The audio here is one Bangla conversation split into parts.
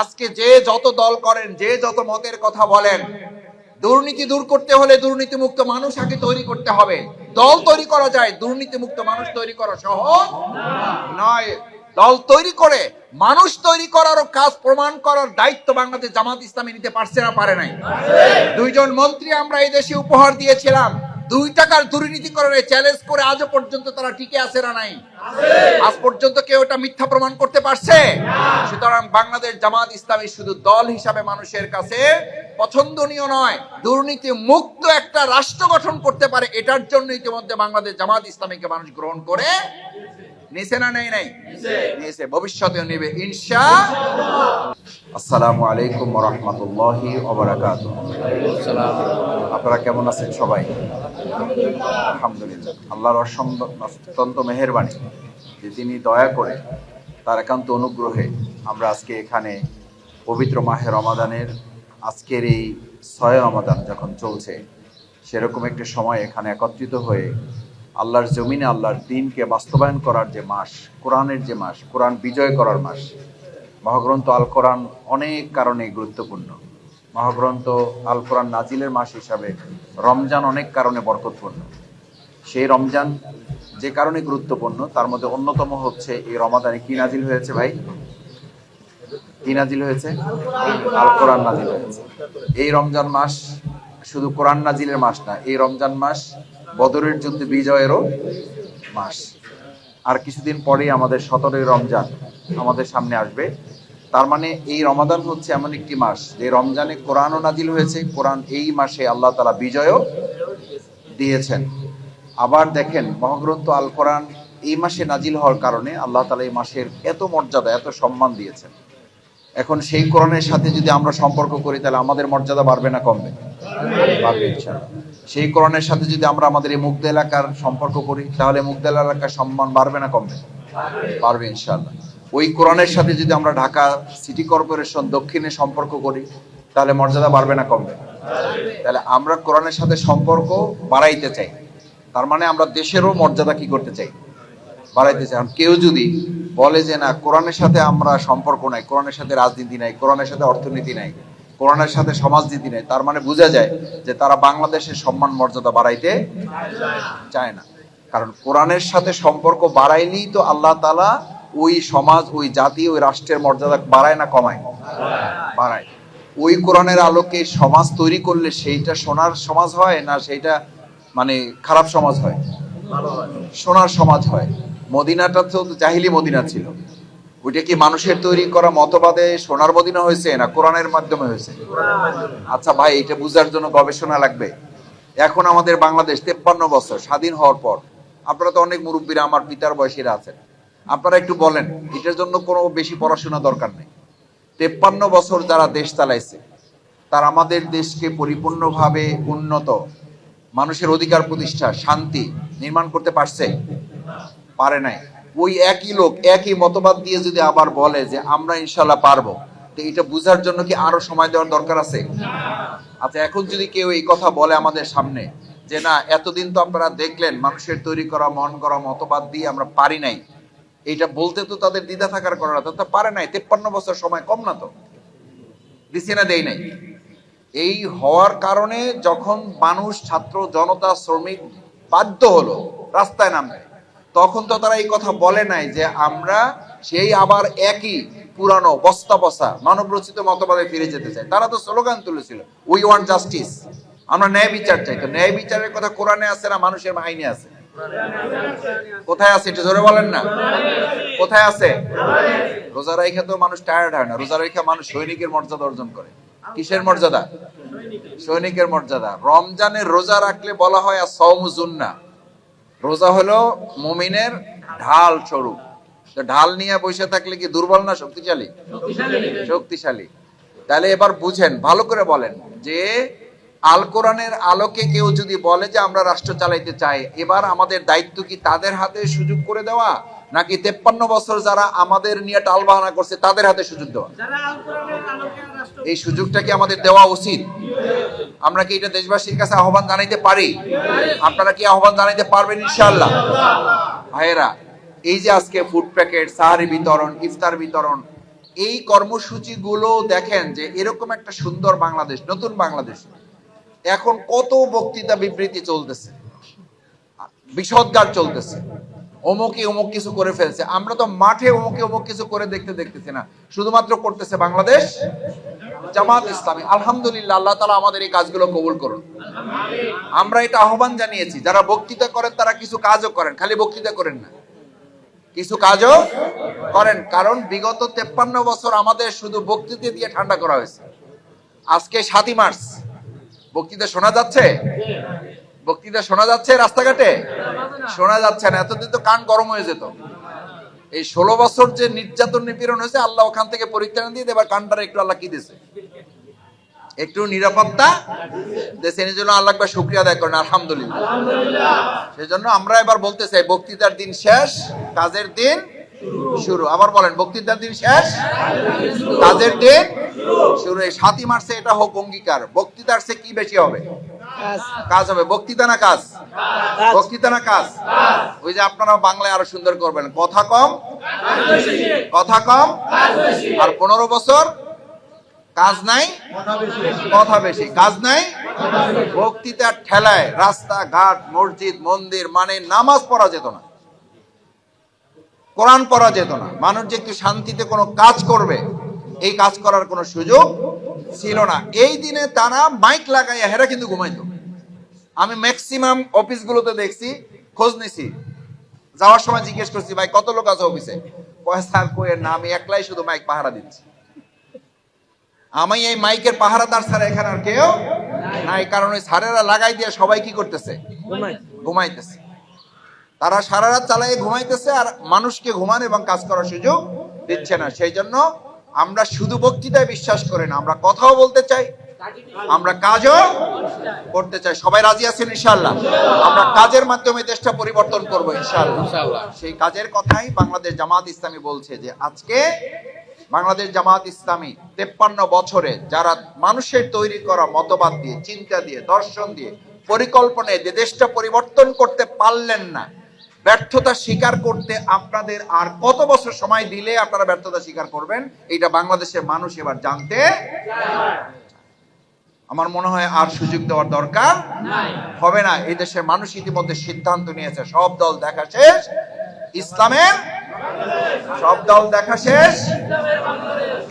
আজকে যে যত দল করেন, যে যত মতের কথা বলেন, দুর্নীতি দূর করতে হলে দুর্নীতি মুক্ত মানুষ আগে তৈরি করতে হবে। দল তৈরি করা যায় দুর্নীতি মুক্ত মানুষ তৈরি করা সহজ নয়। দল তৈরি করে, মানুষ তৈরি করারও কাজ প্রমাণ করার দায়িত্ব বাংলাদেশ জামাত ইসলামী নিতে পারছে না, পারে নাই। দুইজন মন্ত্রী আমরা এই দেশে উপহার দিয়েছিলাম। দুই টাকার দুর্নীতি করে চ্যালেঞ্জ করে আজও পর্যন্ত তারা টিকে আছে না নাই? আজ পর্যন্ত কেউ এটা মিথ্যা প্রমাণ করতে পারছে? সুতরাং বাংলাদেশ জামাত ইসলামী শুধু দল হিসাবে মানুষের কাছে পছন্দনীয় নয়, দুর্নীতি মুক্ত একটা রাষ্ট্র গঠন করতে পারে, এটার জন্য ইতিমধ্যে বাংলাদেশ জামাত ইসলামীকে মানুষ গ্রহণ করে নিছে না নেই নাই? নিয়েছে ভবিষ্যতেও নেবে ইনশা আসসালামু আলাইকুম রহমতুল্লাহি আপনারা কেমন আছেন সবাই? আলহামদুলিল্লাহ। আল্লাহর অত্যন্ত মেহেরবানি যে তিনি দয়া করে তার একান্ত অনুগ্রহে আমরা আজকে এখানে পবিত্র মাহে রমাদানের আজকের এই ছয় রমাদান যখন চলছে সেরকম একটি সময় এখানে একত্রিত হয়ে আল্লাহর জমিনে আল্লাহর দিনকে বাস্তবায়ন করার যে মাস, কোরআনের যে মাস, কোরআন বিজয় করার মাস। মহাগ্রন্থ আল কোরআন অনেক কারণে গুরুত্বপূর্ণ। মহাগ্রন্থ আল কোরআন নাজিলের মাস হিসাবে রমজান অনেক কারণে বরকতপূর্ণ। সেই রমজান যে কারণে গুরুত্বপূর্ণ, তার মধ্যে অন্যতম হচ্ছে এই রমাদানে কি নাজিল হয়েছে ভাই? কি নাজিল হয়েছে? আল কোরআন নাজিল হয়েছে। এই রমজান মাস শুধু কোরআন নাজিলের মাস না, এই রমজান মাস বদরের যুদ্ধে বিজয়েরও মাস। আর কিছুদিন পরেই আমাদের সতেরোই রমজান আমাদের সামনে আসবে। তার মানে এই রমাদান হচ্ছে এমন একটি মাস যে রমজানে কোরআনও নাজিল হয়েছে, কোরআন এই মাসে আল্লাহ তালা বিজয়ও দিয়েছেন। আবার দেখেন মহাগ্রন্থ আল কোরআন এই মাসে নাজিল হওয়ার কারণে আল্লাহ তালা এই মাসের এত মর্যাদা, এত সম্মান দিয়েছেন। এখন সেই কোরআনের সাথে যদি আমরা সম্পর্ক করি, তাহলে আমাদের মর্যাদা বাড়বে না কমবে? বাড়বে ইনশাআল্লাহ। সেই কোরআনের সাথে যদি আমরা আমাদের এই মুগ্ধ এলাকার সম্পর্ক করি, তাহলে মুগ্ধ এলাকার সম্মান বাড়বে না কমবে? পারবে ইনশাআল্লাহ। ওই কোরআনের সাথে যদি আমরা ঢাকা সিটি কর্পোরেশন দক্ষিণে সম্পর্ক করি, তাহলে মর্যাদা বাড়বে না কমবে? তাহলে আমরা কোরআনের সাথে সম্পর্ক বাড়াইতে চাই। তার মানে আমরা দেশেরও মর্যাদা কি করতে চাই? বাড়াইতে চাই। কেউ যদি বলে যে না, কোরআনের সাথে আমরা সম্পর্ক নাই, কোরআনের সাথে রাজনীতি নাই, কোরআনের সাথে অর্থনীতি নাই কোরআনের সাথে সমাজনীতি নেই। তার মানে বোঝা যায় যে তারা বাংলাদেশের সম্মান মর্যাদা বাড়াইতে চায় না। কারণ কোরআনের সাথে সম্পর্ক বাড়াইলেই তো আল্লাহ তালা ওই সমাজ, ওই জাতি, ওই রাষ্ট্রের মর্যাদা বাড়ায় না, কমায় বাড়ায় ওই কোরআনের আলোকে সমাজ তৈরি করলে সেইটা সোনার সমাজ হয় না সেইটা মানে খারাপ সমাজ হয়? সোনার সমাজ হয়। মদিনাটা তো জাহিলি মদিনা ছিল। ওইটা কি মানুষের তৈরি করা মতবাদে সোনার মদিনা হয়েছে না কোরআনের মাধ্যমে হয়েছে? আচ্ছা ভাই, এটা বুঝার জন্য গবেষণা লাগবে। এখন আমাদের বাংলাদেশ তেপ্পান্ন বছর স্বাধীন হওয়ার পর, আপনারা তো অনেক মুরব্বীরা, আমার পিতার বয়সীরা আছেন। আপনারা একটু বলেন, এটার জন্য কোনো বেশি পড়াশোনা দরকার নেই। তেপ্পান্ন বছর যারা দেশ চালাইছে, তারা আমাদের দেশকে পরিপূর্ণভাবে উন্নত, মানুষের অধিকার প্রতিষ্ঠা, শান্তি নির্মাণ করতে পারছে? পারে নাই। ওই একই লোক, একই মতবাদ দিয়ে যদি আবার বলে যে আমরা ইনশাল্লাহ পারব, তো এটা বুঝার জন্য কি আরও সময় দেওয়ার দরকার আছে? আচ্ছা এখন যদি কেউ এই কথা বলে আমাদের সামনে, যে না, এতদিন তো আপনারা দেখলেন মানুষের তৈরি করা, মন করা মতবাদ দিয়ে আমরা পারি নাই, এইটা বলতে তো তাদের দ্বিধা থাকার করার তো পারে নাই, তেপ্পান্ন বছর সময় কম না তো, দিছে না দেই নাই। এই হওয়ার কারণে যখন মানুষ, ছাত্র, জনতা, শ্রমিক বাধ্য হলো, রাস্তায় নামবে তখন তো তারা এই কথা বলে নাই যে আমরা সেই আবার একই পুরানো বস্তা বসা মানব রচিত মতবাদে ফিরে যেতে চাই। তারা তো স্লোগান তুলেছিল উই ওয়ান্ট জাস্টিস আমরা ন্যায় বিচার চাই। তো ন্যায় বিচারের কথা কোরআনে আছে না মানুষের আইনে আছে? কোথায় আছে? এটা জোরে বলেন না। কোথায় আছে? রোজা রাইখা তো মানুষ টায়ার্ড হয় না। রোজা রাইখা মানুষ সৈনিকের মর্যাদা অর্জন করে। কিসের মর্যাদা? সৈনিকের মর্যাদা। রমজানের রোজা রাখলে বলা হয় আর সৌমুজুন্না রোজা হলো মুমিনের ঢাল স্বরূপ। ঢাল নিয়ে বসে থাকলে কি দুর্বল না শক্তিশালী? শক্তিশালী। তাহলে এবার বুঝেন, ভালো করে বলেন যে আল কোরআনের আলোকে কেউ যদি বলে যে আমরা রাষ্ট্র চালাইতে চাই, এবার আমাদের দায়িত্ব কি তাদের হাতে সুযোগ করে দেওয়া? নাকি তেপ্পান্ন বছর যারা আমাদের নিয়ে টাল বাহানা করছে তাদের হাতে সুযোগ দেওয়া? এই সুযোগটা কি আমাদের দেওয়া উচিত? আমরা কি এটা দেশবাসীর কাছে আহ্বান জানাইতে পারি? আপনারা কি আহ্বান জানাইতে পারবেন ইনশাআল্লাহ? ভাইয়েরা এই যে আজকে ফুড প্যাকেট সাহারি বিতরণ ইফতার বিতরণ এই কর্মসূচিগুলো দেখেন যে এরকম একটা সুন্দর বাংলাদেশ নতুন বাংলাদেশ। এখন কত বক্তৃতা বিবৃতি চলতেছে বিষদগার চলতেছে। অমুকে অমুক কিছু করে ফেলছে। আমরা তো মাঠে অমুকে অমুক কিছু করে দেখতে দেখতেছি না। শুধুমাত্র করতেছে বাংলাদেশ জামাত ইসলামী। আলহামদুলিল্লাহ, আল্লাহ তালা আমাদের এই কাজগুলো কবুল করুন। আমরা এটা আহ্বান জানিয়েছি, যারা বক্তৃতা করেন তারা কিছু কাজও করেন, খালি বক্তৃতা করেন না। কিছু কাজও করেন, কারণ বিগত তেপ্পান্ন বছর আমাদের শুধু বক্তৃতা দিয়ে ঠান্ডা করা হয়েছে। আজকে সাতই মার্চ। বক্তৃতা শোনা যাচ্ছে? বক্তৃতা শোনা যাচ্ছে রাস্তাঘাটে? শোনা যাচ্ছে না এতদিন তো কান গরম হয়ে যেত। এই ষোলো বছর যে নির্যাতন নিপীড়ন হয়েছে আল্লাহ ওখান থেকে পরিত্রাণ দিয়ে দেবার কানটার একটু আল্লাহ কি দিয়েছে? একটু নিরাপত্তা দেশের জন্য আল্লাহ একবার শুক্রিয়া আদায় করেন আলহামদুলিল্লাহ। সেই জন্য আমরা এবার বলতে চাই বক্তৃতার দিন শেষ কাজের দিন শুরু। আবার বলেন বক্তৃতার দিন শেষ? কাজের দিন? শুরু। এই সাতই মার্চে এটা হোক অঙ্গীকার। বক্তৃতার সে কি বেশি হবে? কাজ। হবে। বক্তৃতা না কাজ? বক্তৃতা না কাজ? ওই যে আপনারা বাংলায় আরও সুন্দর করবেন। কথা কম? কথা কম? আর পনেরো বছর? কাজ নাই? কথা বেশি। কাজ নাই? বক্তৃতার ঠেলায় রাস্তা ঘাট মসজিদ মন্দির মানে নামাজ পড়া যেত না। কোরআন পড়া যেত না। মানুষ যে একটু শান্তিতে কোনো কাজ করবে এই কাজ করার কোনো সুযোগ ছিল না। এই দিনে তারা মাইক লাগাইয়া হেরা কিন্তু ঘুমাইতো। আমি ম্যাক্সিমাম অফিসগুলোতে দেখছি খোঁজ নিছি। যাওয়ার সময় জিজ্ঞেস করছি ভাই কত লোক আছে অফিসে? কয় স্যার কয়ে না আমি একলাই শুধু মাইক পাহারা দিচ্ছি। আমি এই মাইকের পাহারাদার স্যার এখানে আর কেউ নাই কারণ ওই স্যারেরা লাগাই দিয়ে সবাই কি করতেছে? ঘুমাইতেছে। তারা সারা রাত চালিয়ে ঘুমাইতেছে আর মানুষকে ঘুমান এবং কাজ করার সুযোগ দিচ্ছে না। সেই জন্য আমরা শুধু বক্তৃতায় বিশ্বাস করি না আমরা কথাও বলতে চাই আমরা কাজও করতে চাই। সবাই রাজি আছেন ইনশাল্লাহ আমরা কাজের মাধ্যমে দেশটা পরিবর্তন করব ইনশাল্লাহ সেই কাজের কথাই বাংলাদেশ জামাত ইসলামী বলছে যে আজকে বাংলাদেশ জামাত ইসলামী তেপ্পান্ন বছরে যারা মানুষের তৈরি করা মতবাদ দিয়ে চিন্তা দিয়ে দর্শন দিয়ে পরিকল্পনায় যে দেশটা পরিবর্তন করতে পারলেন না ব্যর্থতা স্বীকার করতে আপনাদের আর কত বছর সময় দিলে আপনারা ব্যর্থতা স্বীকার করবেন? এটা বাংলাদেশের মানুষ এবার জানতে আমার মনে হয় আর সুযোগ দেওয়ার দরকার হবে না। এই দেশের মানুষ ইতিমধ্যে সিদ্ধান্ত নিয়েছে, সব দল দেখা শেষ, ইসলামের সব দল দেখা শেষ,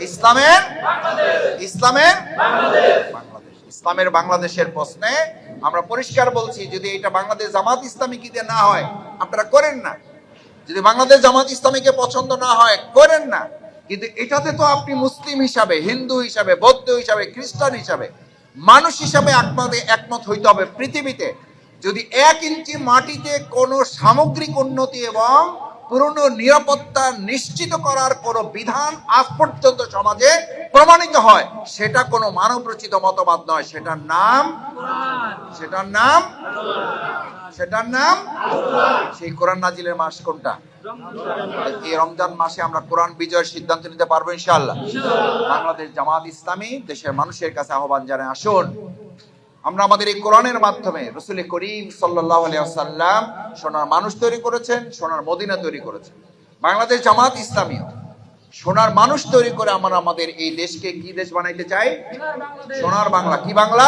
ইসলামের ইসলামের বাংলাদেশ। ইসলামের বাংলাদেশের প্রশ্নে আমরা পরিষ্কার বলছি, যদি এটা বাংলাদেশ জামাত ইসলামী কিতে না হয়, আপনারা করেন না। যদি বাংলাদেশ জামাত ইসলামীকে পছন্দ না হয়, করেন না। কিন্তু এটাতে তো আপনি মুসলিম হিসাবে, হিন্দু হিসাবে, বৌদ্ধ হিসাবে, খ্রিস্টান হিসাবে, মানুষ হিসাবে একমতে একমত হইতে হবে পৃথিবীতে। যদি এক ইঞ্চি মাটিতে কোনো সামগ্রিক উন্নতি এবং পূর্ণ নিরাপত্তা নিশ্চিত করার কোনো বিধান আজ পর্যন্ত সমাজে প্রমাণিত হয়। সেটা কোনো মানব রচিত মতবাদ নয়। সেটার নাম সেটার নাম সেটার নাম, সেই কোরআন নাজিলের মাস কোনটা? এই রমজান মাসে আমরা কোরআন বিজয়ের সিদ্ধান্ত নিতে পারব ইনশাল্লাহ বাংলাদেশ জামাত ইসলামী দেশের মানুষের কাছে আহ্বান জানায়, আসুন। আমরা আমাদের এই কোরআনের মাধ্যমে রসুল করিম সাল্লাহ সাল্লাম সোনার মানুষ তৈরি করেছেন, সোনার মদিনা তৈরি করেছেন। বাংলাদেশ জামাত ইসলামীও সোনার মানুষ তৈরি করে আমরা আমাদের এই দেশকে কি দেশ বানাইতে চাই? সোনার বাংলা। কি বাংলা?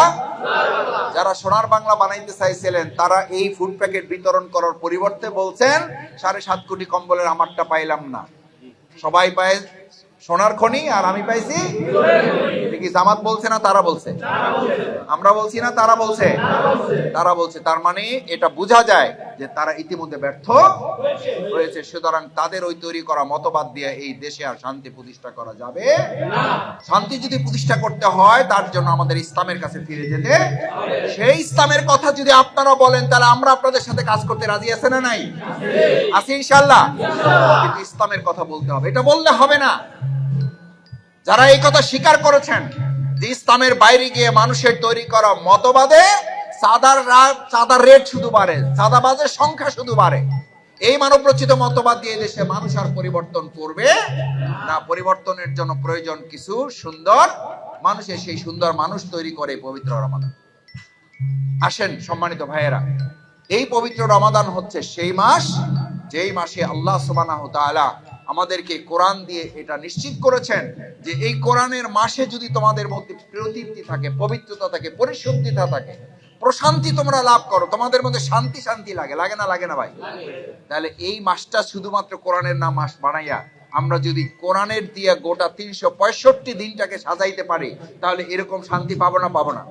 যারা সোনার বাংলা বানাইতে চাইছিলেন, তারা এই ফুড প্যাকেট বিতরণ করার পরিবর্তে বলছেন, সাড়ে সাত কোটি কম্বলের আমারটা পাইলাম না। সবাই পায় সোনার খনি আর আমি পাইছি কি জামাত বলছে না তারা বলছে? আমরা বলছি না তারা বলছে। তারা বলছে, তার মানে এটা বোঝা যায় যে তারা ইতিমধ্যে ব্যর্থ হয়েছে, সুতরাং তাদের ওই তৈরি করা মতবাদ দিয়ে এই দেশে আর শান্তি প্রতিষ্ঠা করা যাবে শান্তি যদি প্রতিষ্ঠা করতে হয়, তার জন্য আমাদের ইসলামের কাছে ফিরে যেতে সেই ইসলামের কথা যদি আপনারা বলেন, তাহলে আমরা আপনাদের সাথে কাজ করতে রাজি আছে না নাই? আছি ইনশাল্লাহ ইসলামের কথা বলতে হবে। এটা বললে হবে না। যারা এই কথা স্বীকার করেছেন ইসলামের বাইরে গিয়ে মানুষের তৈরি করা মতবাদে চাঁদার চাঁদার রেট শুধু বাড়ে চাঁদাবাজের সংখ্যা শুধু বাড়ে। এই মানব রচিত মতবাদ দিয়ে দেশে মানুষ আর পরিবর্তন করবে না। পরিবর্তনের জন্য প্রয়োজন কিছু সুন্দর মানুষের সেই সুন্দর মানুষ তৈরি করে পবিত্র রমাদান। আসেন সম্মানিত ভাইয়েরা, এই পবিত্র রমাদান হচ্ছে সেই মাস, যেই মাসে আল্লাহ সুবহানাহু তাআলা আমাদেরকে কোরআন দিয়ে এটা নিশ্চিত করেছেন যে এই কোরআনের মাসে যদি তোমাদের মধ্যে প্রতীপ্তি থাকে পবিত্রতা থাকে পরিশুদ্ধিতা থাকে প্রশান্তি তোমরা লাভ করো তোমাদের মধ্যে শান্তি শান্তি লাগে লাগে না লাগে না ভাই? তাহলে এই মাসটা শুধুমাত্র কোরআনের নাম মাস বানাইয়া আমরা যদি কোরআনের দিয়া গোটা তিনশো পঁয়ষট্টি দিনটাকে সাজাইতে পারি, তাহলে এরকম শান্তি পাবো না পাবো না?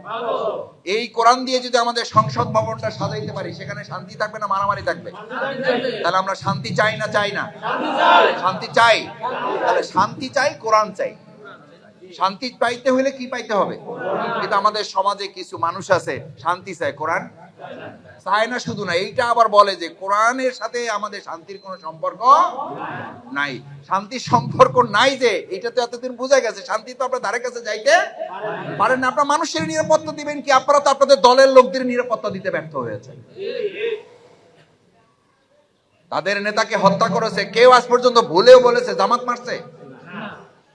এই কোরআন দিয়ে যদি আমাদের সংসদ ভবনটা সাজাইতে পারি, সেখানে শান্তি থাকবে না মারামারি থাকবে? তাহলে আমরা শান্তি চাই না চাই না? শান্তি চাই। তাহলে শান্তি চাই, কোরআন চাই। শান্তি পাইতে হলে কি পাইতে হবে? কিন্তু আমাদের সমাজে কিছু মানুষ আছে, শান্তি চায় কোরআন। চায় না শুধু না, এইটা আবার বলে যে কোরআনের সাথে আমাদের শান্তির কোনো সম্পর্ক নাই। শান্তির সম্পর্ক নাই যে, এটা তো এতদিন বোঝা গেছে, শান্তি তো আপনার ধারে কাছে যাইতে পারেন না। আপনার মানুষের নিরাপত্তা দিবেন কি? আপনারা তো আপনাদের দলের লোকদের নিরাপত্তা দিতে ব্যর্থ হয়েছে তাদের নেতাকে হত্যা করেছে, কেউ আজ পর্যন্ত ভুলেও বলেছে, জামাত মারছে?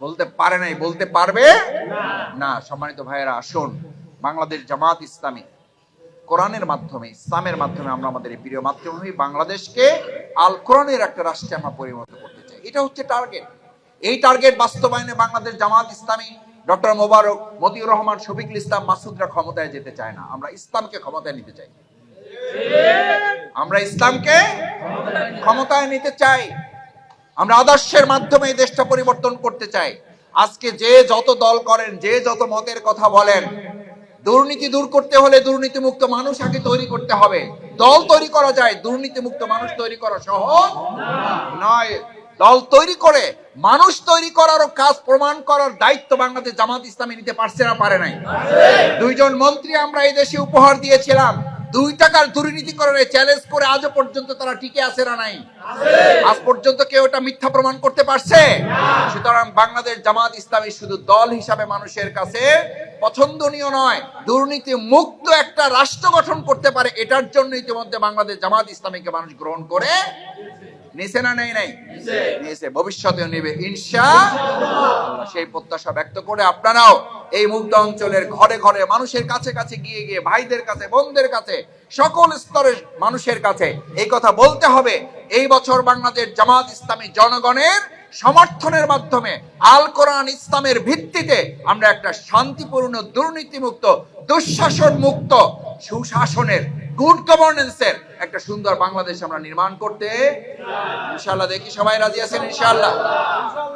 বলতে পারে নাই, বলতে পারবে? না। সম্মানিত ভাইয়েরা, আসুন, বাংলাদেশ জামাত ইসলামী। কোরআনের মাধ্যমে, ইসলামের মাধ্যমে আমরা আমাদের এই প্রিয় মাতৃভূমি বাংলাদেশকে আল কোরআনের একটা রাষ্ট্রে আমরা পরিণত করতে চাই। এটা হচ্ছে টার্গেট। এই টার্গেট বাস্তবায়নে বাংলাদেশ জামাত ইসলামী, ডক্টর মোবারক, মতিউর রহমান, শফিকুল ইসলাম, মাসুদরা ক্ষমতায় যেতে চায় না। আমরা ইসলামকে ক্ষমতায় নিতে চাই। আমরা ইসলামকে ক্ষমতায় নিতে চাই। আমরা আদর্শের মাধ্যমে এই দেশটা পরিবর্তন করতে চাই। আজকে যে যত দল করেন, যে যত মতের কথা বলেন দুর্নীতি দূর করতে হলে দুর্নীতি মুক্ত মানুষ আগে তৈরি করতে হবে। দল তৈরি করা যায় দুর্নীতি মুক্ত মানুষ তৈরি করা সহজ নয়। দল তৈরি করে, মানুষ তৈরি করারও কাজ প্রমাণ করার দায়িত্ব বাংলাদেশ জামাত ইসলামী নিতে পারছে না, পারে নাই। দুইজন মন্ত্রী আমরা এই দেশে উপহার দিয়েছিলাম। দুই টাকার দুর্নীতি করে চ্যালেঞ্জ করে আজও পর্যন্ত তারা টিকে আছে না নাই? আজ পর্যন্ত কেউ এটা মিথ্যা প্রমাণ করতে পারছে? সুতরাং বাংলাদেশ জামাত ইসলামী শুধু দল হিসাবে মানুষের কাছে পছন্দনীয় নয় দুর্নীতি মুক্ত একটা রাষ্ট্র গঠন করতে পারে এটার জন্য ইতিমধ্যে বাংলাদেশ জামাত ইসলামীকে মানুষ গ্রহণ করে নিছে না নেই নাই? নিয়েছে ভবিষ্যতেও নেবে ইনশা সেই প্রত্যাশা ব্যক্ত করে আপনারাও এই মুগ্ধ অঞ্চলের ঘরে ঘরে মানুষের কাছে কাছে গিয়ে গিয়ে ভাইদের কাছে বোনদের কাছে সকল স্তরের মানুষের কাছে এই কথা বলতে হবে। এই বছর বাংলাদেশ জামাত ইসলামী জনগণের সমর্থনের মাধ্যমে আল কোরআন ইসলামের ভিত্তিতে আমরা একটা শান্তিপূর্ণ দুর্নীতিমুক্ত দুঃশাসন মুক্ত সুশাসনের গুড গভর্নেন্সের একটা সুন্দর বাংলাদেশ আমরা নির্মাণ করতে ইনশাআল্লাহ দেখি সবাই রাজি আছেন ইনশাআল্লাহ।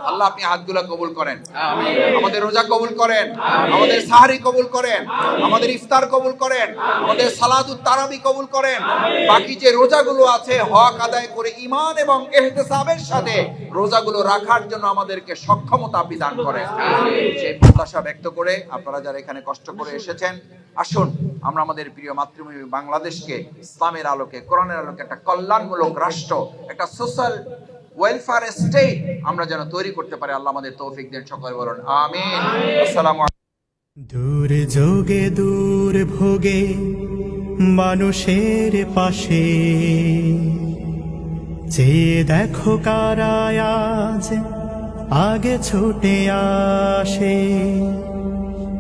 আল্লাহ আপনি হাতগুলো কবুল করেন। আমাদের রোজা কবুল করেন আমাদের সাহারি কবুল করেন আমাদের ইফতার কবুল করেন আমাদের সালাদুত তারাবি কবুল করেন। বাকি যে রোজাগুলো আছে হক আদায় করে ইমান এবং এহতেসাবের সাথে রোজাগুলো রাখার জন্য আমাদেরকে সক্ষমতা বিধান করেন। সেই প্রত্যাশা ব্যক্ত করে আপনারা যারা এখানে কষ্ট করে এসেছেন আসুন। আমরা আমাদের প্রিয় মাতৃভূমি বাংলাদেশকে ইসলামের আলোকে কোরআনের আলোকে একটা কল্যাণমূলক রাষ্ট্র একটা সোশ্যাল ওয়েলফেয়ার স্টেট আমরা যেন তৈরি করতে পারি। আল্লাহ আমাদের তৌফিক দেন সকলে বলুন আমিন। আসসালামু দূর যোগে দূর ভোগে মানুষের পাশে। যে দেখো কারায় আজ আগে ছুটে আসে।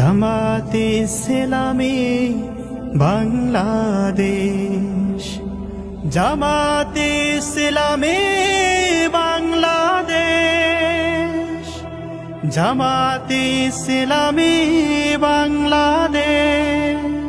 জামাতে সেলামে বাংলাদেশ। জামাতে সেলামে বাংলাদেশ। জামাতে সেলামে বাংলাদেশ।